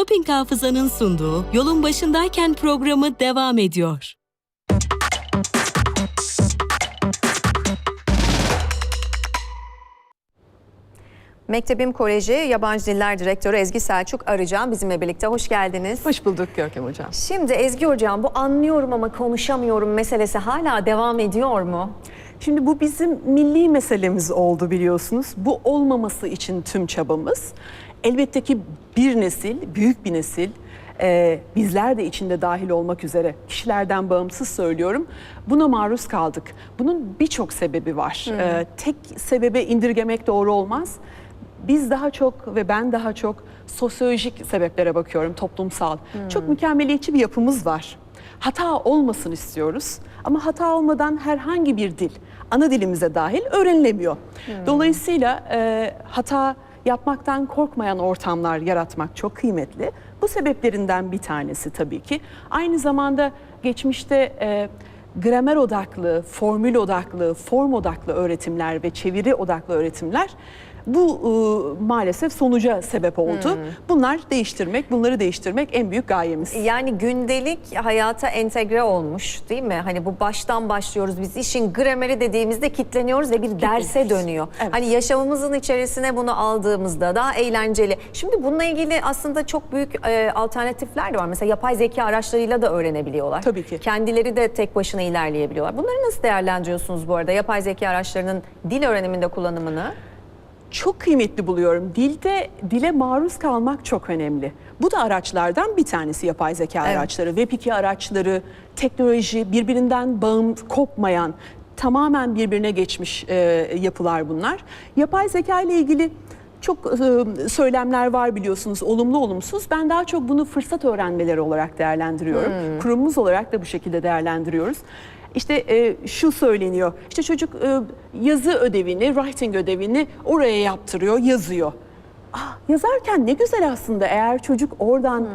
Doping Hafızanın sunduğu Yolun Başındayken programı devam ediyor. Mektebim Koleji Yabancı Diller Direktörü Ezgi Selçuk Arıcan bizimle birlikte. Hoş geldiniz. Hoş bulduk Görkem Hocam. Şimdi Ezgi Hocam bu anlıyorum ama konuşamıyorum meselesi hala devam ediyor mu? Şimdi bu bizim milli meselemiz oldu biliyorsunuz. Bu olmaması için tüm çabamız. Elbette ki bir nesil, büyük bir nesil, e, bizler de içinde dahil olmak üzere kişilerden bağımsız söylüyorum. Buna maruz kaldık. Bunun birçok sebebi var. E, tek sebebe indirgemek doğru olmaz. Biz daha çok ve ben daha çok sosyolojik sebeplere bakıyorum, toplumsal. Çok mükemmeliyetçi bir yapımız var. Hata olmasın istiyoruz ama hata olmadan herhangi bir dil, ana dilimize dahil öğrenilemiyor. Dolayısıyla e, hata yapmaktan korkmayan ortamlar yaratmak çok kıymetli. Bu sebeplerinden bir tanesi tabii ki. Aynı zamanda geçmişte e, gramer odaklı, formül odaklı, form odaklı öğretimler ve çeviri odaklı öğretimler bu e, maalesef sonuca sebep oldu. Bunlar değiştirmek, bunları değiştirmek en büyük gayemiz. Yani gündelik hayata entegre olmuş değil mi? Hani bu baştan başlıyoruz biz işin grameri dediğimizde kitleniyoruz ve bir derse dönüyor. Evet. Hani yaşamımızın içerisine bunu aldığımızda daha eğlenceli. Şimdi bununla ilgili aslında çok büyük e, alternatifler de var. Mesela yapay zeka araçlarıyla da öğrenebiliyorlar. Tabii ki. Kendileri de tek başına ilerleyebiliyorlar. Bunları nasıl değerlendiriyorsunuz bu arada? Yapay zeka araçlarının dil öğreniminde kullanımını? Çok kıymetli buluyorum. Dilde dile maruz kalmak çok önemli. Bu da araçlardan bir tanesi yapay zeka Evet. araçları, Web2 araçları, teknoloji birbirinden bağım kopmayan, tamamen birbirine geçmiş e, yapılar bunlar. Yapay zeka ile ilgili çok e, söylemler var biliyorsunuz olumlu olumsuz. Ben daha çok bunu fırsat öğrenmeleri olarak değerlendiriyorum. Kurumumuz olarak da bu şekilde değerlendiriyoruz. İşte e, şu söyleniyor. İşte çocuk e, yazı ödevini, writing ödevini oraya yaptırıyor, yazıyor. Ah, yazarken ne güzel aslında eğer çocuk oradan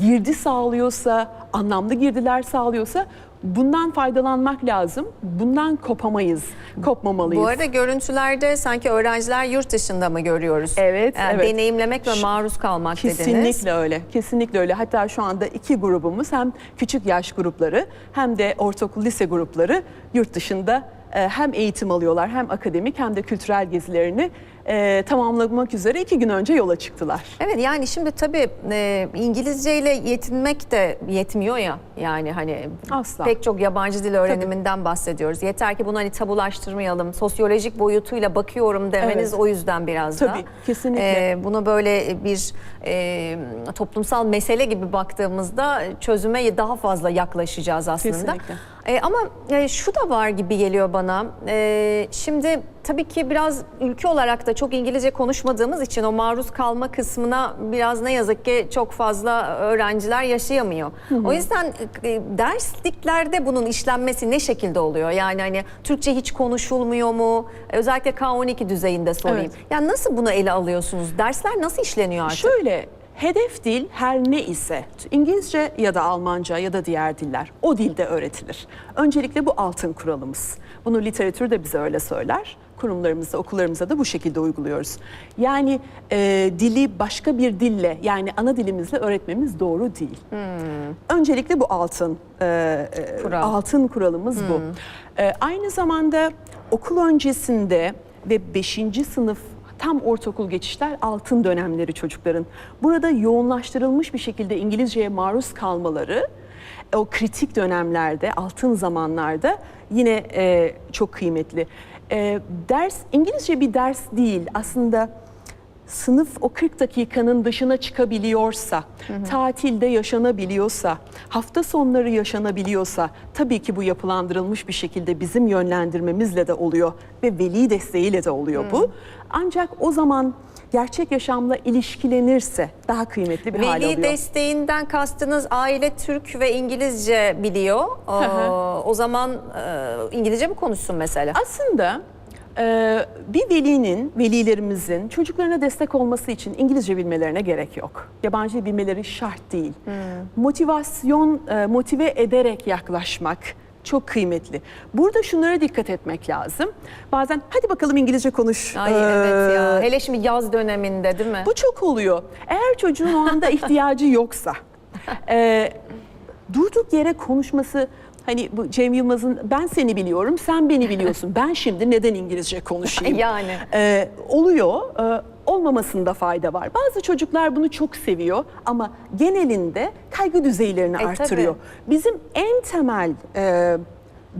girdi sağlıyorsa, anlamlı girdiler sağlıyorsa bundan faydalanmak lazım. Bundan kopamayız, kopmamalıyız. Bu arada görüntülerde sanki öğrenciler yurt dışında mı görüyoruz? Evet, Yani evet. Deneyimlemek ve maruz kalmak Kesinlikle dediniz. öyle. Kesinlikle öyle. Hatta şu anda iki grubumuz hem küçük yaş grupları hem de ortaokul lise grupları yurt dışında e, hem eğitim alıyorlar hem akademik hem de kültürel gezilerini e, tamamlamak üzere iki gün önce yola çıktılar. Evet yani şimdi tabii e, İngilizce ile yetinmek de yetmiyor ya. Yani hani Asla. pek çok yabancı dil öğreniminden bahsediyoruz. Yeter ki bunu hani tabulaştırmayalım. Sosyolojik boyutuyla bakıyorum demeniz Evet. o yüzden biraz da. Tabii, kesinlikle. E, bunu böyle bir e, toplumsal mesele gibi baktığımızda çözüme daha fazla yaklaşacağız aslında. Kesinlikle. E, ama e, şu da var gibi geliyor bana. E, şimdi tabii ki biraz ülke olarak da çok İngilizce konuşmadığımız için o maruz kalma kısmına biraz ne yazık ki çok fazla öğrenciler yaşayamıyor. O yüzden e, dersliklerde bunun işlenmesi ne şekilde oluyor? Yani hani Türkçe hiç konuşulmuyor mu? E, Özellikle K12 düzeyinde sorayım. Evet. Yani nasıl bunu ele alıyorsunuz? Dersler nasıl işleniyor artık? Şöyle hedef dil her ne ise İngilizce ya da Almanca ya da diğer diller o dilde öğretilir. Öncelikle bu altın kuralımız. Bunu literatür de bize öyle söyler. Kurumlarımızda, okullarımızda da bu şekilde uyguluyoruz. Yani e, dili başka bir dille yani ana dilimizle öğretmemiz doğru değil. Öncelikle bu altın e, e, Kural. altın kuralımız bu. E, aynı zamanda okul öncesinde ve 5. sınıf tam ortaokul geçişler altın dönemleri çocukların. Burada yoğunlaştırılmış bir şekilde İngilizceye maruz kalmaları o kritik dönemlerde, altın zamanlarda yine e, çok kıymetli. E, ders İngilizce bir ders değil aslında sınıf o 40 dakikanın dışına çıkabiliyorsa, tatilde yaşanabiliyorsa, hafta sonları yaşanabiliyorsa tabii ki bu yapılandırılmış bir şekilde bizim yönlendirmemizle de oluyor ve veli desteğiyle de oluyor bu. Ancak o zaman gerçek yaşamla ilişkilenirse daha kıymetli bir hal alıyor. Veli desteğinden kastınız aile Türk ve İngilizce biliyor. Ee, o zaman e, İngilizce mi konuşsun mesela? Aslında e, bir velinin, velilerimizin çocuklarına destek olması için İngilizce bilmelerine gerek yok. Yabancı bilmeleri şart değil. Motivasyon, e, motive ederek yaklaşmak çok kıymetli. Burada şunlara dikkat etmek lazım. Bazen hadi bakalım İngilizce konuş. Ay evet ya. Ee, Hele şimdi yaz döneminde değil mi? bu çok oluyor. Eğer çocuğun o anda ihtiyacı yoksa, e, durduk yere konuşması hani bu Cem Yılmaz'ın ben seni biliyorum, sen beni biliyorsun. Ben şimdi neden İngilizce konuşayım? Yani. E, oluyor. E, olmamasında fayda var. Bazı çocuklar bunu çok seviyor ama genelinde kaygı düzeylerini E, artırıyor. Bizim en temel e,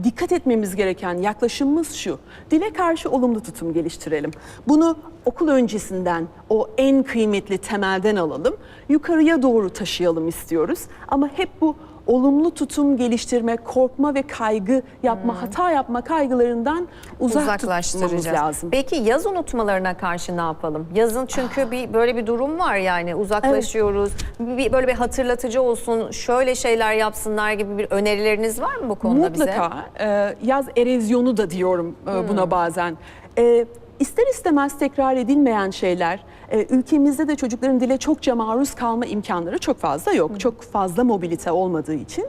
dikkat etmemiz gereken yaklaşımımız şu. Dile karşı olumlu tutum geliştirelim. Bunu okul öncesinden o en kıymetli temelden alalım. Yukarıya doğru taşıyalım istiyoruz. Ama hep bu olumlu tutum geliştirme, korkma ve kaygı yapma, hata yapma kaygılarından uzak tutmamız lazım. Peki yaz unutmalarına karşı ne yapalım? Yazın çünkü bir böyle bir durum var yani uzaklaşıyoruz. Bir, böyle bir hatırlatıcı olsun, şöyle şeyler yapsınlar gibi bir önerileriniz var mı bu konuda bize? Mutlaka e, yaz erozyonu da diyorum e, buna bazen. E, ister istemez tekrar edilmeyen şeyler, e, ülkemizde de çocukların dile çokça maruz kalma imkanları çok fazla yok. Çok fazla mobilite olmadığı için.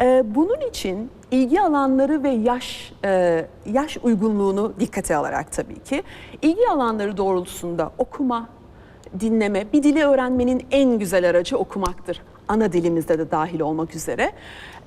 E, bunun için ilgi alanları ve yaş e, yaş uygunluğunu dikkate alarak tabii ki ilgi alanları doğrultusunda okuma, dinleme, bir dili öğrenmenin en güzel aracı okumaktır. Ana dilimizde de dahil olmak üzere.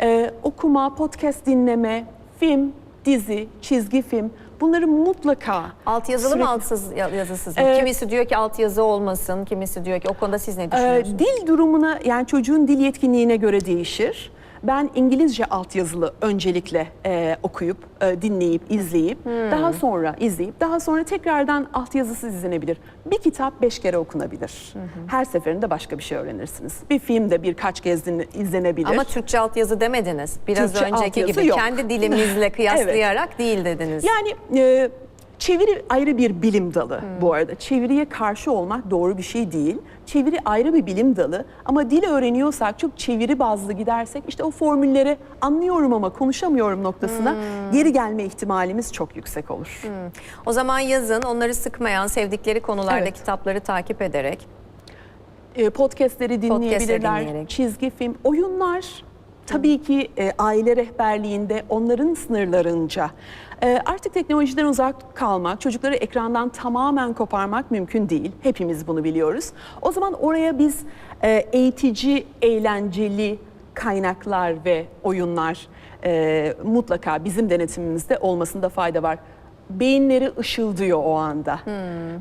Ee, okuma, podcast dinleme, film, dizi, çizgi film bunları mutlaka Alt yazılı sürekli- mı altsız ya- yazısız mı? Ee, kimisi diyor ki alt yazı olmasın, kimisi diyor ki o konuda siz ne Ee, düşünüyorsunuz? dil durumuna yani çocuğun dil yetkinliğine göre değişir. Ben İngilizce altyazılı öncelikle e, okuyup, e, dinleyip, izleyip, Hmm. daha sonra izleyip, daha sonra tekrardan altyazısız izlenebilir. Bir kitap beş kere okunabilir. Her seferinde başka bir şey öğrenirsiniz. Bir film de birkaç kez izlenebilir. Ama Türkçe altyazı demediniz. Biraz Türkçe önceki gibi yok. kendi dilimizle kıyaslayarak değil dediniz. Yani e, çeviri ayrı bir bilim dalı bu arada. Çeviriye karşı olmak doğru bir şey değil. Çeviri ayrı bir bilim dalı ama dil öğreniyorsak çok çeviri bazlı gidersek işte o formülleri anlıyorum ama konuşamıyorum noktasına geri gelme ihtimalimiz çok yüksek olur. O zaman yazın onları sıkmayan, sevdikleri konularda Evet. kitapları takip ederek E, podcastleri dinleyebilirler, dinleyerek. çizgi film, oyunlar tabii ki e, aile rehberliğinde onların sınırlarınca. E, artık teknolojiden uzak kalmak, çocukları ekrandan tamamen koparmak mümkün değil. Hepimiz bunu biliyoruz. O zaman oraya biz e, eğitici, eğlenceli kaynaklar ve oyunlar e, mutlaka bizim denetimimizde olmasında fayda var. Beyinleri ışıldıyor o anda.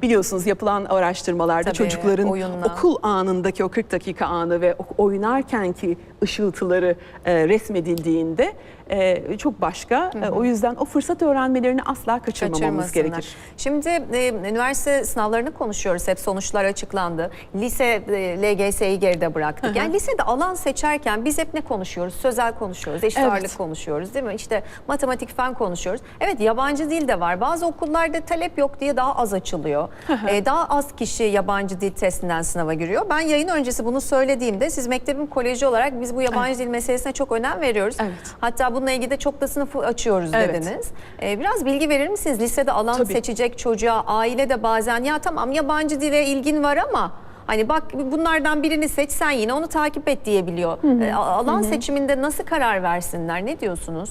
Biliyorsunuz yapılan araştırmalarda Tabii, çocukların oyunla. okul anındaki o 40 dakika anı ve oynarkenki ışıltıları e, resmedildiğinde e, çok başka. E, o yüzden o fırsat öğrenmelerini asla kaçırmamamız gerekir. Şimdi e, üniversite sınavlarını konuşuyoruz. Hep sonuçlar açıklandı. Lise e, LGS'yi geride bıraktık. Yani lisede alan seçerken biz hep ne konuşuyoruz? Sözel konuşuyoruz, eşit Evet. ağırlık konuşuyoruz değil mi? İşte matematik fen konuşuyoruz. Evet yabancı dil de var. Bazı okullarda talep yok diye daha az açılıyor. E, daha az kişi yabancı dil testinden sınava giriyor. Ben yayın öncesi bunu söylediğimde siz mektebin koleji olarak biz bu yabancı dil meselesine çok önem veriyoruz. Evet. Hatta bununla ilgili de çok da sınıfı açıyoruz Evet. dediniz. Ee, biraz bilgi verir misiniz? Lisede alan Tabii. seçecek çocuğa, aile de bazen ya tamam yabancı dile ilgin var ama hani bak bunlardan birini seç sen yine onu takip et diyebiliyor. Ee, alan seçiminde nasıl karar versinler? Ne diyorsunuz?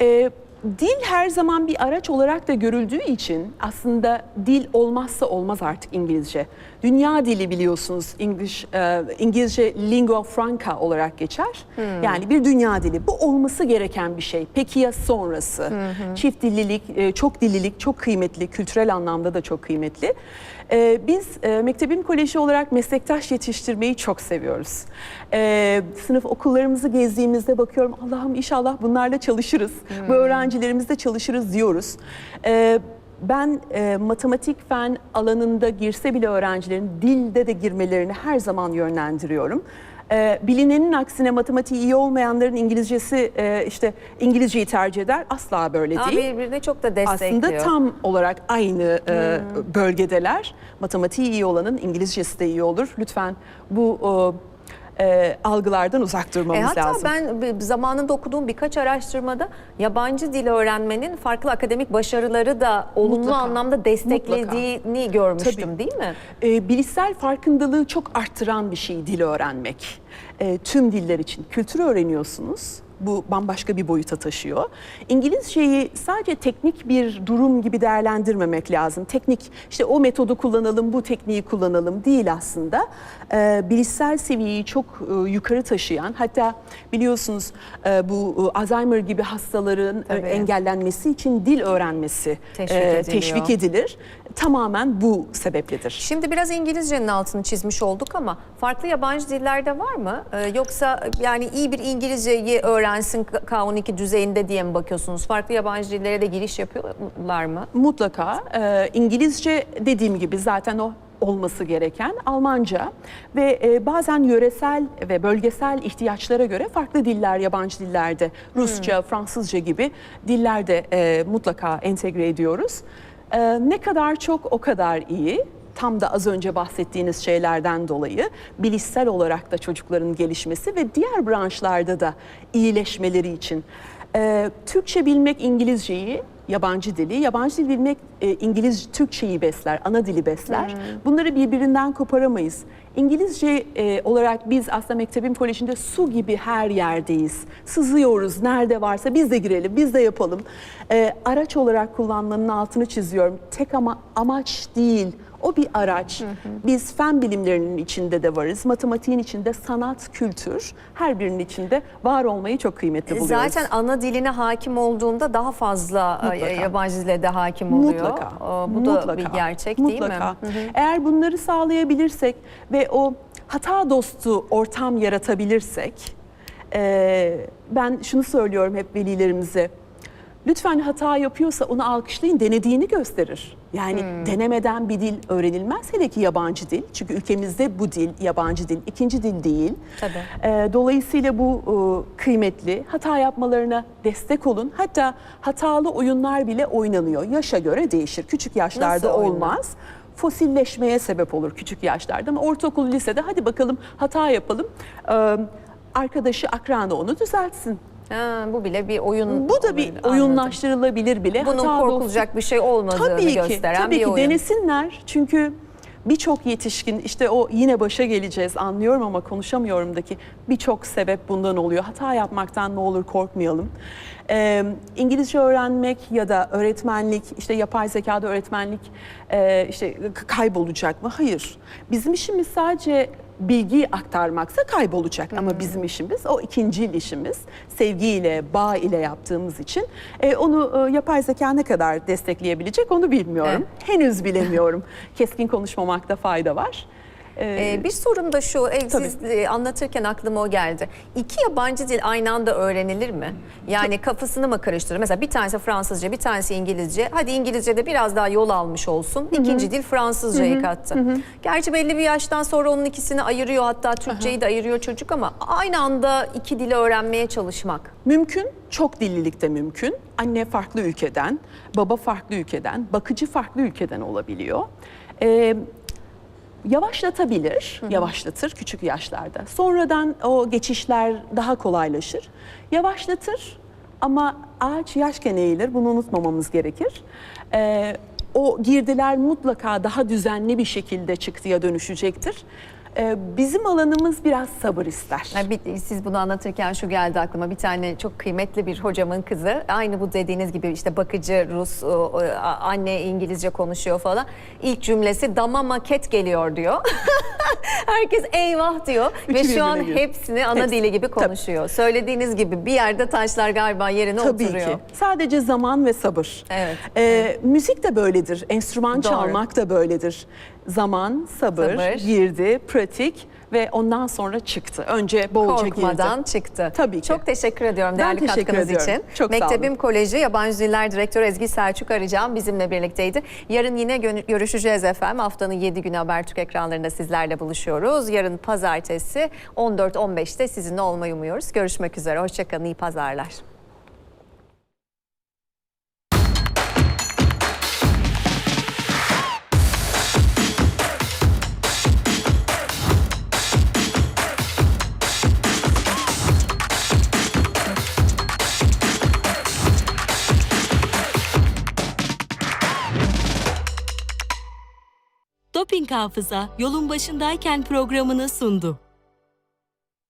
E, dil her zaman bir araç olarak da görüldüğü için aslında dil olmazsa olmaz artık İngilizce. Dünya dili biliyorsunuz English, e, İngilizce lingua franca olarak geçer. Yani bir dünya dili. Bu olması gereken bir şey. Peki ya sonrası? Çift dillilik, e, çok dillilik çok kıymetli, kültürel anlamda da çok kıymetli. E, biz Mektebim Koleji olarak meslektaş yetiştirmeyi çok seviyoruz. Sınıf okullarımızı gezdiğimizde bakıyorum Allah'ım inşallah bunlarla çalışırız. Bu öğrencilerimizle çalışırız diyoruz. E, ben e, matematik fen alanında girse bile öğrencilerin dilde de girmelerini her zaman yönlendiriyorum. E, bilinenin aksine matematiği iyi olmayanların İngilizcesi e, işte İngilizceyi tercih eder. Asla böyle Aa, değil. birbirine çok da destekliyor. Aslında tam olarak aynı e, bölgedeler. Matematiği iyi olanın İngilizcesi de iyi olur. Lütfen bu o, e, algılardan uzak E, durmamız hatta lazım. ben bir- zamanında okuduğum birkaç araştırmada yabancı dil öğrenmenin farklı akademik başarıları da olumlu Mutlaka, anlamda desteklediğini görmüştüm Tabii. değil mi? E, bilişsel farkındalığı çok arttıran bir şey dil öğrenmek. E, tüm diller için kültür öğreniyorsunuz. Bu bambaşka bir boyuta taşıyor. İngilizceyi sadece teknik bir durum gibi değerlendirmemek lazım. Teknik işte o metodu kullanalım, bu tekniği kullanalım değil aslında. Ee, bilişsel seviyeyi çok e, yukarı taşıyan hatta biliyorsunuz e, bu e, Alzheimer gibi hastaların e, engellenmesi için dil öğrenmesi Teşvik e, teşvik edilir. Tamamen bu sebepledir. Şimdi biraz İngilizcenin altını çizmiş olduk ama farklı yabancı dillerde var mı? Ee, yoksa yani iyi bir İngilizceyi öğrensin K12 düzeyinde diye mi bakıyorsunuz? Farklı yabancı dillere de giriş yapıyorlar mı? Mutlaka e, İngilizce dediğim gibi zaten o olması gereken Almanca ve e, bazen yöresel ve bölgesel ihtiyaçlara göre farklı diller yabancı dillerde Rusça, Fransızca gibi dillerde e, mutlaka entegre ediyoruz. E, ne kadar çok o kadar iyi. Tam da az önce bahsettiğiniz şeylerden dolayı bilişsel olarak da çocukların gelişmesi ve diğer branşlarda da iyileşmeleri için. E, Türkçe bilmek İngilizceyi yabancı dili, yabancı dil bilmek e, İngiliz Türkçeyi besler, ana dili besler. Bunları birbirinden koparamayız. İngilizce e, olarak biz aslında Mektebim Koleji'nde su gibi her yerdeyiz. Sızıyoruz, nerede varsa biz de girelim, biz de yapalım. E, araç olarak kullanmanın altını çiziyorum. Tek ama amaç değil, o bir araç. Biz fen bilimlerinin içinde de varız, matematiğin içinde sanat, kültür, her birinin içinde var olmayı çok kıymetli buluyoruz. Zaten ana diline hakim olduğunda daha fazla e, Mutlaka. yabancı dile de hakim oluyor. Mutlaka. Bu da Mutlaka. bir gerçek Mutlaka. değil mi? Hı hı. Eğer bunları sağlayabilirsek ve o hata dostu ortam yaratabilirsek, e, ben şunu söylüyorum hep velilerimize. Lütfen hata yapıyorsa onu alkışlayın, denediğini gösterir. Yani Hmm. denemeden bir dil öğrenilmez hele ki yabancı dil. Çünkü ülkemizde bu dil yabancı dil, ikinci dil değil. Tabii. Ee, Dolayısıyla bu e, kıymetli. Hata yapmalarına destek olun. Hatta hatalı oyunlar bile oynanıyor. Yaşa göre değişir. Küçük yaşlarda Nasıl olmaz. Fosilleşmeye sebep olur küçük yaşlarda. Ama ortaokul, lisede hadi bakalım hata yapalım. Ee, Arkadaşı, akranı onu düzeltsin. Ha, bu bile bir oyun. Bu da bir olabilir, anladım. oyunlaştırılabilir bile. Bunun Hata korkulacak bir şey olmadığını Tabii ki, gösteren tabii bir ki oyun. denesinler. Çünkü birçok yetişkin işte o yine başa geleceğiz anlıyorum ama konuşamıyorum da ki birçok sebep bundan oluyor. Hata yapmaktan ne olur korkmayalım. Ee, İngilizce öğrenmek ya da öğretmenlik işte yapay zekada öğretmenlik e, işte kaybolacak mı? Hayır. Bizim işimiz sadece bilgi aktarmaksa kaybolacak ama bizim işimiz o ikincil işimiz sevgiyle bağ ile yaptığımız için e, onu e, yapay zeka ne kadar destekleyebilecek onu bilmiyorum. Henüz bilemiyorum. Keskin konuşmamakta fayda var. Ee, Ee, bir sorun da şu, e, siz e, anlatırken aklıma o geldi. İki yabancı dil aynı anda öğrenilir mi? Yani kafasını mı karıştırır? Mesela bir tanesi Fransızca, bir tanesi İngilizce. Hadi İngilizce'de biraz daha yol almış olsun. İkinci dil Fransızcayı kattı. Gerçi belli bir yaştan sonra onun ikisini ayırıyor. Hatta Türkçeyi de ayırıyor çocuk ama aynı anda iki dili öğrenmeye çalışmak. Mümkün, çok dillilik de mümkün. Anne farklı ülkeden, baba farklı ülkeden, bakıcı farklı ülkeden olabiliyor. Ee, yavaşlatabilir, yavaşlatır küçük yaşlarda. Sonradan o geçişler daha kolaylaşır. Yavaşlatır ama ağaç yaşken eğilir, bunu unutmamamız gerekir. Ee, o girdiler mutlaka daha düzenli bir şekilde çıktıya dönüşecektir. Ee, bizim alanımız biraz sabır ister. Yani bir- siz bunu anlatırken şu geldi aklıma. Bir tane çok kıymetli bir hocamın kızı. Aynı bu dediğiniz gibi işte bakıcı Rus, o, anne İngilizce konuşuyor falan. İlk cümlesi dama maket geliyor diyor. Herkes eyvah diyor. Üçü Ve şu an giriyor. hepsini ana Hepsi. dili gibi Tabii. konuşuyor. Söylediğiniz gibi bir yerde taşlar galiba yerine Tabii oturuyor. ki. Sadece zaman ve sabır. Evet, Ee, Müzik de böyledir. Enstrüman Doğru. çalmak da böyledir. Zaman, sabır, Sabır. girdi, pratik ve ondan sonra çıktı. Önce bolca Korkmadan girdi. çıktı. Tabii ki. Çok teşekkür ediyorum Ben değerli teşekkür katkınız ediyorum. için. Çok sağ olun. Mektebim Koleji Yabancı Diller Direktörü Ezgi Selçuk Arıcan bizimle birlikteydi. Yarın yine gö- görüşeceğiz efendim. Haftanın 7 günü Habertürk ekranlarında sizlerle buluşuyoruz. Yarın pazartesi 14-15'te sizinle olmayı umuyoruz. Görüşmek üzere. Hoşçakalın. İyi pazarlar. Doping Hafıza yolun başındayken programını sundu.